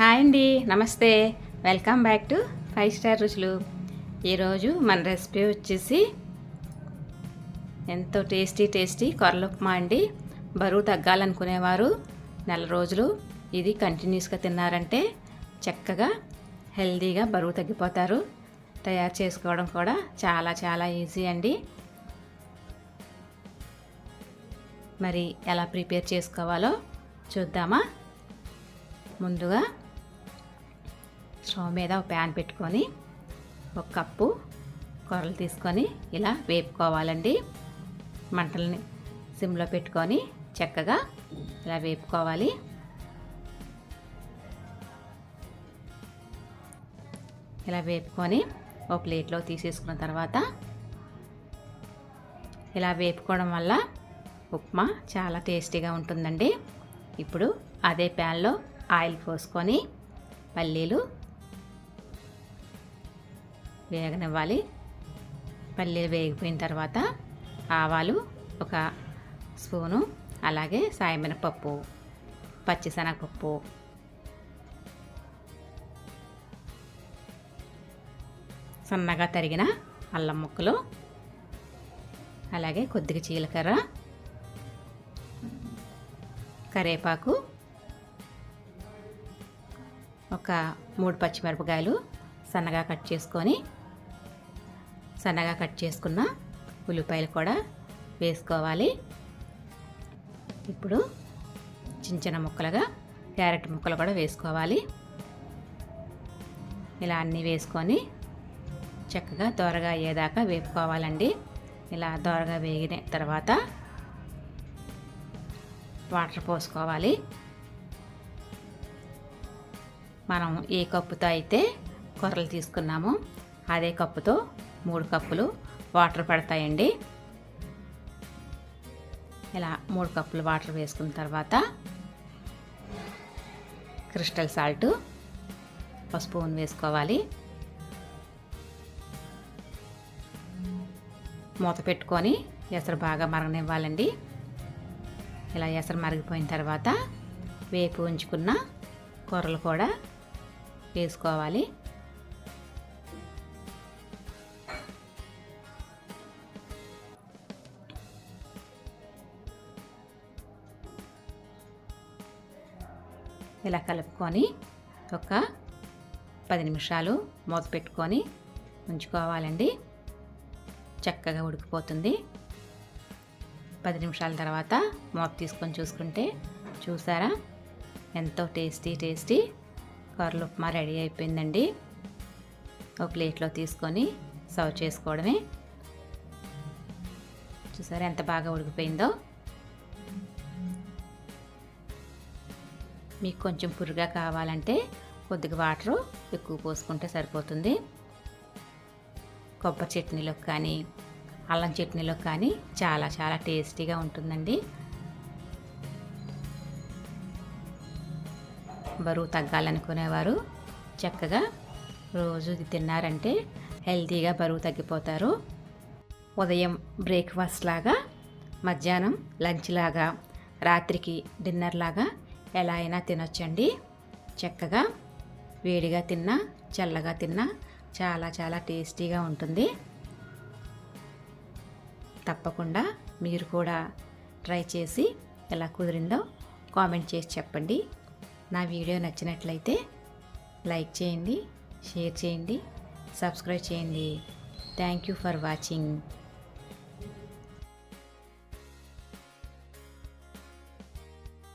Hi అండి నమస్తే. Welcome back to five star రుచులు. ఈరోజు మన రెసిపీ వచ్చేసి ఎంతో టేస్టీ టేస్టీ కొరల ఉప్మా అండి. బరువు తగ్గాలనుకునేవారు నెల రోజులు ఇది కంటిన్యూస్గా తిన్నారంటే చక్కగా హెల్తీగా బరువు తగ్గిపోతారు. తయారు చేసుకోవడం కూడా చాలా చాలా ఈజీ అండి. మరి ఎలా ప్రిపేర్ చేసుకోవాలో చూద్దామా? ముందుగా స్టవ్ మీద ఒక ప్యాన్ పెట్టుకొని ఒక కప్పు కొరలు తీసుకొని ఇలా వేపుకోవాలండి. మంటల్ని సిమ్లో పెట్టుకొని చక్కగా ఇలా వేపుకోవాలి. ఇలా వేపుకొని ఒక ప్లేట్లో తీసేసుకున్న తర్వాత ఇలా వేపుకోవడం వల్ల ఉప్మా చాలా టేస్టీగా ఉంటుందండి. ఇప్పుడు అదే ప్యాన్లో ఆయిల్ పోసుకొని పల్లీలు వేగనివ్వాలి. పల్లీలు వేగిపోయిన తర్వాత ఆవాలు ఒక స్పూను అలాగే సాయమినపప్పు పచ్చిశనగపప్పు. సన్నగా తరిగిన అల్లం ముక్కలు అలాగే కొద్దిగా జీలకర్ర కరేపాకు ఒక మూడు పచ్చిమిరపకాయలు సన్నగా కట్ చేసుకొని సన్నగా కట్ చేసుకున్న ఉల్లిపాయలు కూడా వేసుకోవాలి. ఇప్పుడు చిన్న చిన్న ముక్కలుగా క్యారెట్ ముక్కలు కూడా వేసుకోవాలి. ఇలా అన్నీ వేసుకొని చక్కగా దోరగా అయ్యేదాకా వేపుకోవాలండి. ఇలా దోరగా వేగిన తర్వాత వాటర్ పోసుకోవాలి. మనం ఏ కప్పుతో అయితే కొర్రలు తీసుకున్నామో అదే కప్పుతో మూడు కప్పులు వాటర్ పడతాయండి. ఇలా మూడు కప్పులు వాటర్ వేసుకున్న తర్వాత క్రిస్టల్ సాల్ట్ ఒక స్పూన్ వేసుకోవాలి. మూత పెట్టుకొని ఎసరు బాగా మరగనివ్వాలండి. ఇలా ఎసరు మరిగిపోయిన తర్వాత వేపు ఉంచుకున్న కూరలు కూడా వేసుకోవాలి. ఇలా కలుపుకొని ఒక పది నిమిషాలు మూత పెట్టుకొని ఉంచుకోవాలండి. చక్కగా ఉడికిపోతుంది. పది నిమిషాల తర్వాత మూత తీసుకొని చూసుకుంటే చూసారా? ఎంతో టేస్టీ టేస్టీ కర్రలు ఉప్మా రెడీ అయిపోయిందండి. ఒక ప్లేట్లో తీసుకొని సర్వ్ చేసుకోవడమే. చూసారా ఎంత బాగా ఉడికిపోయిందో? మీకు కొంచెం పురుగా కావాలంటే కొద్దిగా వాటరు ఎక్కువ పోసుకుంటే సరిపోతుంది. కొబ్బరి చట్నీలో కానీ అల్లం చట్నీలో కానీ చాలా చాలా టేస్టీగా ఉంటుందండి. బరువు తగ్గాలనుకునేవారు చక్కగా రోజు తిన్నారంటే హెల్తీగా బరువు తగ్గిపోతారు. ఉదయం బ్రేక్ఫాస్ట్ లాగా మధ్యాహ్నం లంచ్ లాగా రాత్రికి డిన్నర్ లాగా ఎలా అయినా తినొచ్చండి. చక్కగా వేడిగా తిన్నా చల్లగా తిన్నా చాలా చాలా టేస్టీగా ఉంటుంది. తప్పకుండా మీరు కూడా ట్రై చేసి ఎలా కుదిరిందో కామెంట్ చేసి చెప్పండి. నా వీడియో నచ్చినట్లయితే లైక్ చేయండి షేర్ చేయండి సబ్స్క్రైబ్ చేయండి. Thank you for watching.